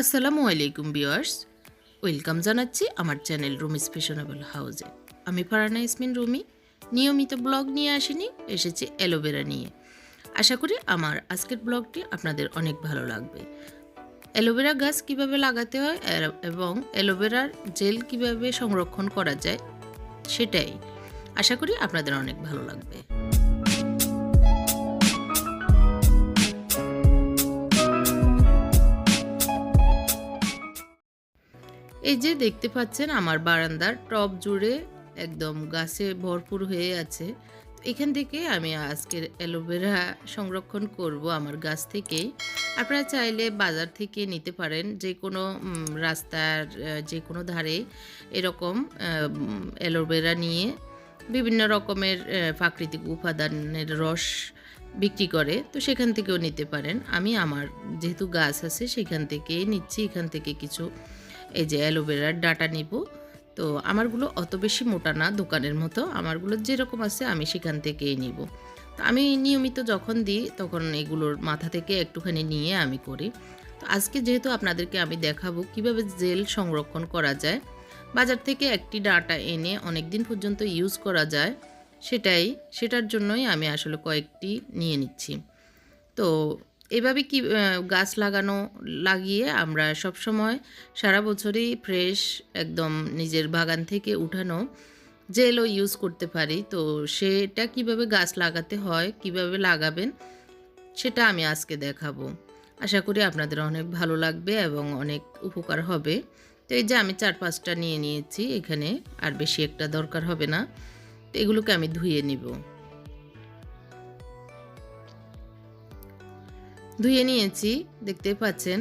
আসসালামু আলাইকুম বিয়ার্স ওয়েলকাম জানাচ্ছি আমার চ্যানেল রুমিস ফ্যাশনেবল হাউজে আমি ফারানা ইসমিন রুমি। নিয়মিত ব্লগ নিয়ে আসিনি, এসেছি অ্যালোভেরা নিয়ে। আশা করি আমার আজকের ব্লগটি আপনাদের অনেক ভালো লাগবে। অ্যালোভেরা গাছ কীভাবে লাগাতে হয় এবং অ্যালোভেরার জেল কীভাবে সংরক্ষণ করা যায় সেটাই আশা করি আপনাদের অনেক ভালো লাগবে। এই যে দেখতে পাচ্ছেন আমার বারান্দার টপ জুড়ে একদম গাছে ভরপুর হয়ে আছে। এখান থেকে আমি আজকের অ্যালোভেরা সংরক্ষণ করব আমার গাছ থেকেই। আপনারা চাইলে বাজার থেকে নিতে পারেন যে কোনো রাস্তার যে কোনো ধারে এরকম অ্যালোভেরা নিয়ে বিভিন্ন রকমের প্রাকৃতিক উপাদানের রস বিক্রি করে। তো সেখান থেকেও নিতে পারেন। আমি আমার যেহেতু গাছ আছে সেখান থেকেই নিচ্ছি। এখান থেকে কিছু এই যে অ্যালোভেরার ডাটা নিব। তো আমারগুলো অত বেশি মোটা না দোকানের মতো, আমারগুলো যেরকম আছে আমি সেখান থেকেই নিব। তো আমি নিয়মিত যখন দিই তখন এগুলোর মাথা থেকে একটুখানি নিয়ে আমি করি। তো আজকে যেহেতু আপনাদেরকে আমি দেখাবো কীভাবে জেল সংরক্ষণ করা যায়, বাজার থেকে একটি ডাটা এনে অনেক দিন পর্যন্ত ইউজ করা যায়, সেটাই, সেটার জন্যই আমি আসলে কয়েকটি নিয়ে নিচ্ছি। তো এভাবে কি গাছ লাগানো লাগিয়ে আমরা সব সময় সারা বছরই ফ্রেশ একদম নিজের বাগান থেকে উঠানো জেলও ইউজ করতে পারি। তো সেটা কীভাবে গাছ লাগাতে হয়, কীভাবে লাগাবেন, সেটা আমি আজকে দেখাবো। আশা করি আপনাদের অনেক ভালো লাগবে এবং অনেক উপকার হবে। তো এই যে আমি চার পাঁচটা নিয়ে নিয়েছি, এখানে আর বেশি একটা দরকার হবে না। তো এগুলোকে আমি ধুয়ে নিব। ধুয়ে নিয়েছি, দেখতে পাচ্ছেন।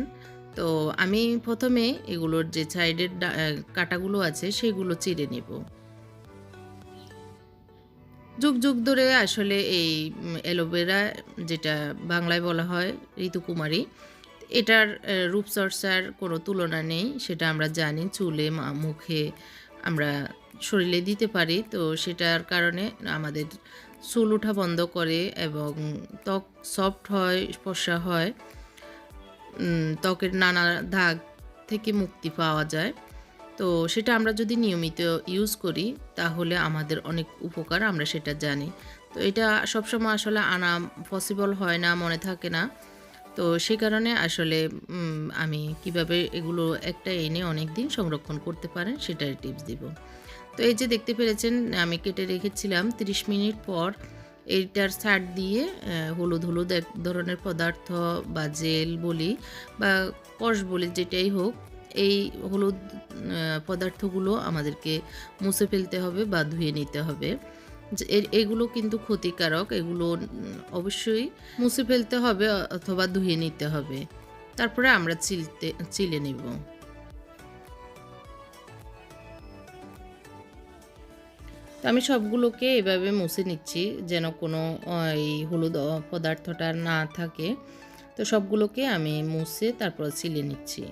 তো আমি প্রথমে এগুলোর যে সাইডের কাঁটাগুলো আছে, সেগুলো চিড়ে নেব। যুগ যুগ ধরে আসলে এই অ্যালোভেরা যেটা বাংলায় বলা হয় ঋতুকুমারী, এটার রূপচর্চার কোনো তুলনা নেই, সেটা আমরা জানি চুলে মুখে আমরা শরীরে দিতে পারি। তো সেটার কারণে আমাদের চুল ওঠা বন্ধ করে এবং ত্বক সফট হয় ফর্সা হয় ত্বকের নানা দাগ থেকে মুক্তি পাওয়া যায়। তো সেটা আমরা যদি নিয়মিত ইউজ করি, তাহলে আমাদের অনেক উপকার আমরা সেটা জানি। তো এটা সবসময় আসলে আনা পসিবল হয় না, মনে থাকে না। তো সে কারণে আসলে আমি কীভাবে এগুলো একটা এনে অনেক দিন সংরক্ষণ করতে পারেন সেটার টিপস দিব। তো এই যে দেখতে পেরেছেন, আমি কেটে রেখেছিলাম। 30 মিনিট পর এইটার সার দিয়ে হলুদ হলুদ এক ধরনের পদার্থ বা জেল বলি বা কষ বলি যেটাই হোক, এই হলুদ পদার্থগুলো আমাদেরকে মুছে ফেলতে হবে বা ধুয়ে নিতে হবে। এগুলো কিন্তু ক্ষতিকারক, এগুলো অবশ্যই মুছে ফেলতে হবে অথবা ধুয়ে নিতে হবে। তারপরে আমরা চিলতে, চিলে নিব। তো আমি সবগুলোকে এভাবে মুছে নিচ্ছি যেন কোনো এই হলুদ পদার্থটা না থাকে। তো সবগুলোকে আমি মুছে তারপর ছিলে নিচ্ছি।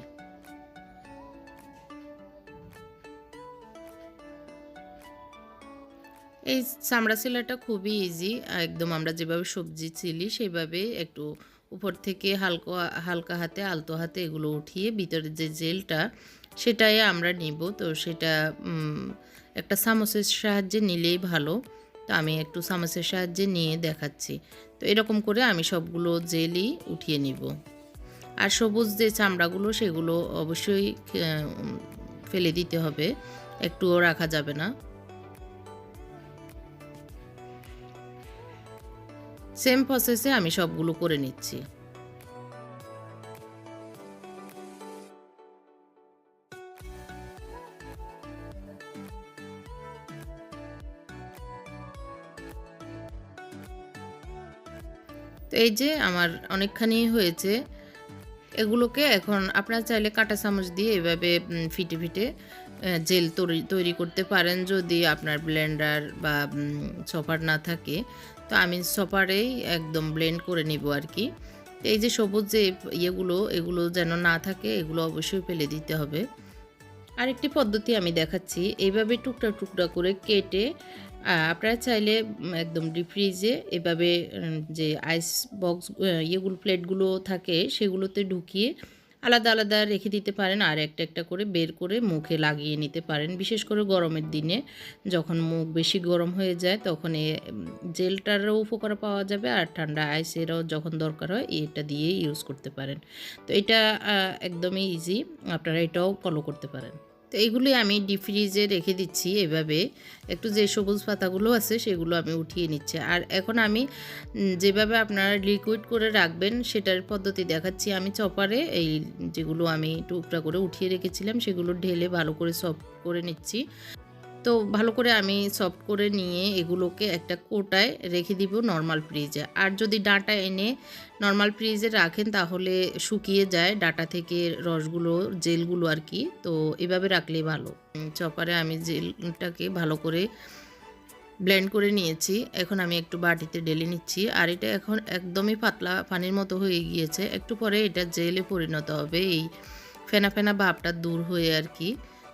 এই চামড়া চিলাটা খুবই ইজি একদম আমরা যেভাবে সবজি চিলি সেভাবে একটু উপর থেকে হালকা হালকা হাতে, আলতো হাতে এগুলো উঠিয়ে ভিতরে যে জেলটা সেটাই আমরা নিব। তো সেটা একটা চামচের সাহায্যে নিলেই ভালো। তো আমি একটু চামচের সাহায্যে নিয়ে দেখাচ্ছি। তো এরকম করে আমি সবগুলো জেলই উঠিয়ে নিব। আর সবুজ যে চামড়াগুলো, সেগুলো অবশ্যই ফেলে দিতে হবে। একটুও রাখা যাবে না। সেম প্রসেসে আমি সবগুলো করে নিচ্ছি। তো এই যে আমার অনেকখানি হয়েছে, এগুলোকে এখন আপনারা চাইলে কাঁটা চামচ দিয়ে এভাবে ফিটে ফিটে জেল তৈরি করতে পারেন যদি আপনার ব্লেন্ডার বা চপার না থাকে। তো আমি চপারেই একদম ব্লেন্ড করে নিব আর কি। এই যে সবুজ যে ইয়েগুলো, এগুলো যেন না থাকে, এগুলো অবশ্যই ফেলে দিতে হবে। আরেকটি পদ্ধতি আমি দেখাচ্ছি। এইভাবে টুকরা টুকরা করে কেটে আপনারা চাইলে একদম ডিপ ফ্রিজে এভাবে যে আইস বক্স ইয়েগুলো প্লেটগুলো থাকে, সেগুলোতে ঢুকিয়ে আলাদা আলাদা রেখে দিতে পারেন আর একটা একটা করে বের করে মুখে লাগিয়ে নিতে পারেন। বিশেষ করে গরমের দিনে যখন মুখ বেশি গরম হয়ে যায়, তখন এ জেলটারও উপকার পাওয়া যাবে আর ঠান্ডা আইসেরও যখন দরকার হয়, এটা দিয়ে ইউজ করতে পারেন। তো এটা একদমই ইজি আপনারা এটাও ফলো করতে পারেন। তো এগুলি আমি ডিপ ফ্রিজে রেখে দিচ্ছি এভাবে। একটু যে সবুজ পাতাগুলো আছে, সেগুলো আমি উঠিয়ে নিচ্ছি। আর এখন আমি যেভাবে আপনারা লিকুইড করে রাখবেন, সেটার পদ্ধতি দেখাচ্ছি। আমি চপারে এই যেগুলো আমি টুকরা করে উঠিয়ে রেখেছিলাম, সেগুলো ঢেলে ভালো করে সফট করে নিচ্ছি। তো ভালো করে আমি সফট করে নিয়ে এগুলোকে একটা কোটায় রেখে দিব নর্মাল ফ্রিজে আর যদি ডাটা এনে নর্মাল ফ্রিজে রাখেন তাহলে শুকিয়ে যায় ডাটা থেকে রসগুলো, জেলগুলো আর কি। তো এভাবে রাখলেই ভালো। চপারে আমি জেলটাকে ভালো করে ব্লেন্ড করে নিয়েছি। এখন আমি একটু বাটিতে ডেলে নিচ্ছি। আর এটা এখন একদমই পাতলা পানির মতো হয়ে গিয়েছে। একটু পরে এটা জেলে পরিণত হবে। এই ফেনা ফেনা ভাবটা দূর হয়ে আর কি।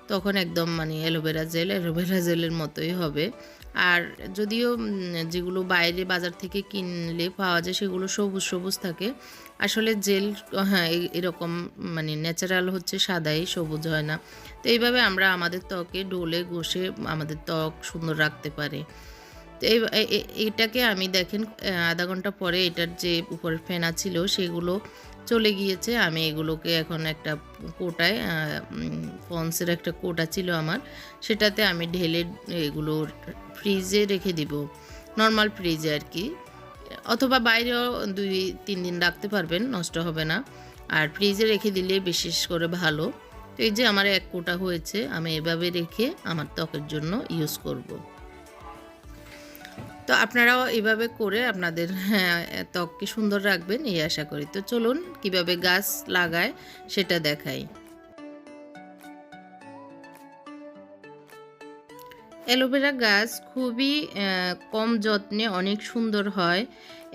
তখন একদম মানে অ্যালোভেরা জেল, অ্যালোভেরা জেলের মতোই হবে। আর যদিও যেগুলো বাইরে বাজার থেকে কিনলে পাওয়া যায়, সেগুলো সবুজ সবুজ থাকে। আসলে জেল হ্যাঁ এরকম মানে ন্যাচারাল হচ্ছে, সাদাই সবুজ হয় না। তো এইভাবে আমরা আমাদের ত্বকে ডোলে ঘষে আমাদের ত্বক সুন্দর রাখতে পারি। তো আমি দেখেন আধা ঘণ্টা পরে এটার যে উপরের ফেনা ছিল সেগুলো চলে গিয়েছে। আমি এগুলোকে এখন একটা কোটায় পন্সের একটা কোটা ছিল আমার, সেটাতে আমি ঢেলে এগুলো ফ্রিজে রেখে দিব, নর্মাল ফ্রিজে আর কি। অথবা বাইরেও দুই, তিন দিন রাখতে পারবেন, নষ্ট হবে না। আর ফ্রিজে রেখে দিলে বিশেষ করে ভালো। তো এই যে আমার এক কোটা হয়েছে, আমি এভাবে রেখে আমার ত্বকের জন্য ইউজ করব। তো আপনারাও এভাবে করে আপনাদের হ্যাঁ, ত্বককে সুন্দর রাখবেন এই আশা করি। তো চলুন কীভাবে গাছ লাগায় সেটা দেখাই। অ্যালোভেরা গাছ খুবই কম যত্নে অনেক সুন্দর হয়।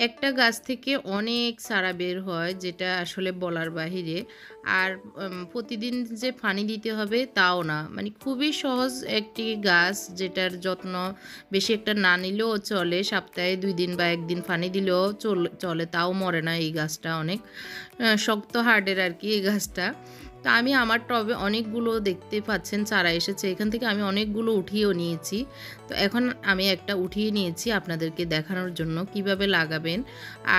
একটা গাছ থেকে অনেক চারা বের হয়, যেটা আসলে বলার বাহিরে। আর প্রতিদিন যে পানি দিতে হবে তাও না। মানে খুবই সহজ একটি গাছ, যেটার যত্ন বেশি একটা না নিলেও চলে। সপ্তাহে দুই দিন বা একদিন পানি দিলেও চলে তাও মরে না এই গাছটা অনেক। শক্ত হার্ডের আর কি এই গাছটা। তো আমি আমার টবে অনেকগুলো দেখতে পাচ্ছেন, চারা এসেছে। এখান থেকে আমি অনেকগুলো উঠিয়েও নিয়েছি। তো এখন আমি একটা উঠিয়ে নিয়েছি আপনাদেরকে দেখানোর জন্য কীভাবে লাগাবেন।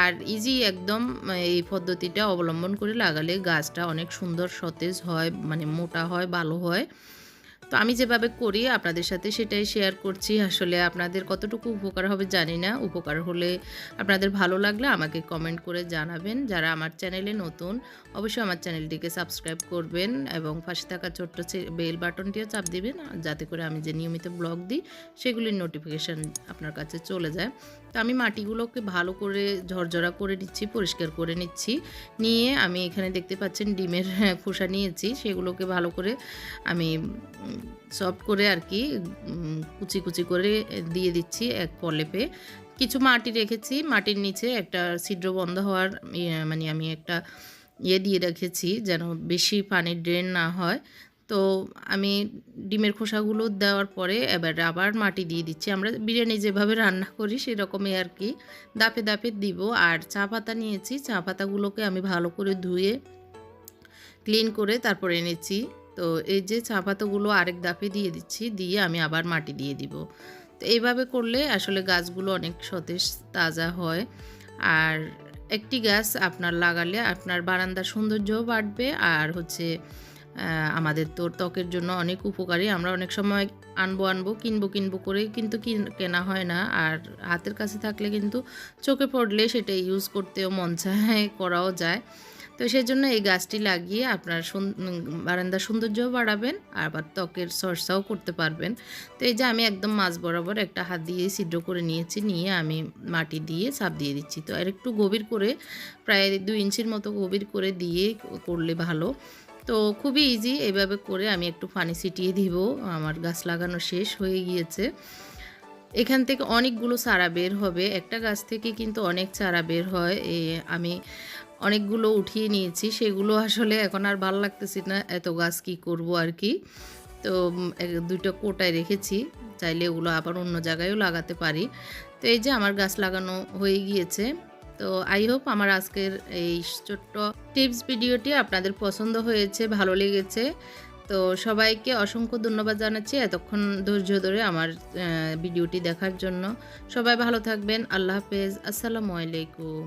আর ইজি একদম এই পদ্ধতিটা অবলম্বন করে লাগালে গাছটা অনেক সুন্দর সতেজ হয় মানে মোটা হয়, ভালো হয়। তো আমি যেভাবে করি আপনাদের সাথে সেটাই শেয়ার করছি। আসলে আপনাদের কতটুকু উপকার হবে জানি না। উপকার হলে আপনাদের ভালো লাগলে আমাকে কমেন্ট করে জানাবেন। যারা আমার চ্যানেলে নতুন, অবশ্যই আমার চ্যানেলটিকে সাবস্ক্রাইব করবেন এবং পাশে থাকা ছোট্ট বেল বাটনটিও চাপ দিবেন, যাতে করে আমি যে নিয়মিত ব্লগ দিই, সেগুলির নোটিফিকেশান আপনার কাছে চলে যায়। তো আমি মাটিগুলোকে ভালো করে ঝরঝরা করে নিচ্ছি পরিষ্কার করে নিচ্ছি। নিয়ে আমি এখানে দেখতে পাচ্ছেন ডিমের খোসা নিয়েছি সেগুলোকে ভালো করে আমি সফট করে আর কি কুচি কুচি করে দিয়ে দিচ্ছি এক পলেপে। কিছু মাটি রেখেছি মাটির নিচে একটা ছিদ্র বন্ধ হওয়ার ইয়ে, মানে আমি একটা ইয়ে দিয়ে রেখেছি যেন বেশি পানি ড্রেন না হয়। তো আমি ডিমের খোসাগুলো দেওয়ার পরে এবার আবার মাটি দিয়ে দিচ্ছি। আমরা বিরিয়ানি যেভাবে রান্না করি সেরকমই আর কি। দাপে দাপে দিব আর চা পাতা নিয়েছি। চা পাতাগুলোকে আমি ভালো করে ধুয়ে ক্লিন করে তারপর এনেছি। তো এই যে চা পাতাগুলো আরেক দাপে দিয়ে দিচ্ছি, দিয়ে আমি আবার মাটি দিয়ে দিব। তো এইভাবে করলে আসলে গাছগুলো অনেক সতেজ, তাজা হয়। আর একটি গাছ আপনার লাগালে আপনার বারান্দার সৌন্দর্যও বাড়বে। আর হচ্ছে আমাদের তো ত্বকের জন্য অনেক উপকারী। আমরা অনেক সময় আনব আনব, কিনবো কিনবো করে কিন্তু কিন- হয় না। আর হাতের কাছে থাকলে কিন্তু চোখে পড়লে সেটা ইউজ করতেও মন চায়, করাও যায়। তো সেই জন্য এই গাছটি লাগিয়ে আপনার বারান্দার সৌন্দর্যও বাড়াবেন, আবার ত্বকের চর্চাও করতে পারবেন। তো এই যে আমি একদম মাছ বরাবর একটা হাত দিয়ে ছিদ্র করে নিয়েছি, নিয়ে আমি মাটি দিয়ে চাপ দিয়ে দিচ্ছি। তো আর একটু গভীর করে, প্রায় দুই ইঞ্চির মতো গভীর করে দিয়ে করলে ভালো। তো খুবই ইজি এইভাবে করে আমি একটু পানি ছিটিয়ে দিব। আমার গাছ লাগানো শেষ হয়ে গিয়েছে। এখান থেকে অনেকগুলো চারা বের হবে। একটা গাছ থেকে কিন্তু অনেক চারা বের হয়। এ, আমি অনেকগুলো উঠিয়ে নিয়েছি। সেগুলো আসলে এখন আর ভালো লাগতেছি না। এত গাছ কি করব আর কি? তো দুটো কোটায় রেখেছি। চাইলে ওগুলো আবার অন্য জায়গায়ও লাগাতে পারি। তো এই যে আমার গাছ লাগানো হয়ে গিয়েছে। তো আই হোপ আমার আজকের এই ছোট্ট টিপস ভিডিওটি আপনাদের পছন্দ হয়েছে, ভালো লেগেছে। তো সবাইকে অসংখ্য ধন্যবাদ জানাচ্ছি এতক্ষণ ধৈর্য ধরে আমার ভিডিওটি দেখার জন্য। সবাই ভালো থাকবেন। আল্লাহ হাফেজ। আসসালামু আলাইকুম।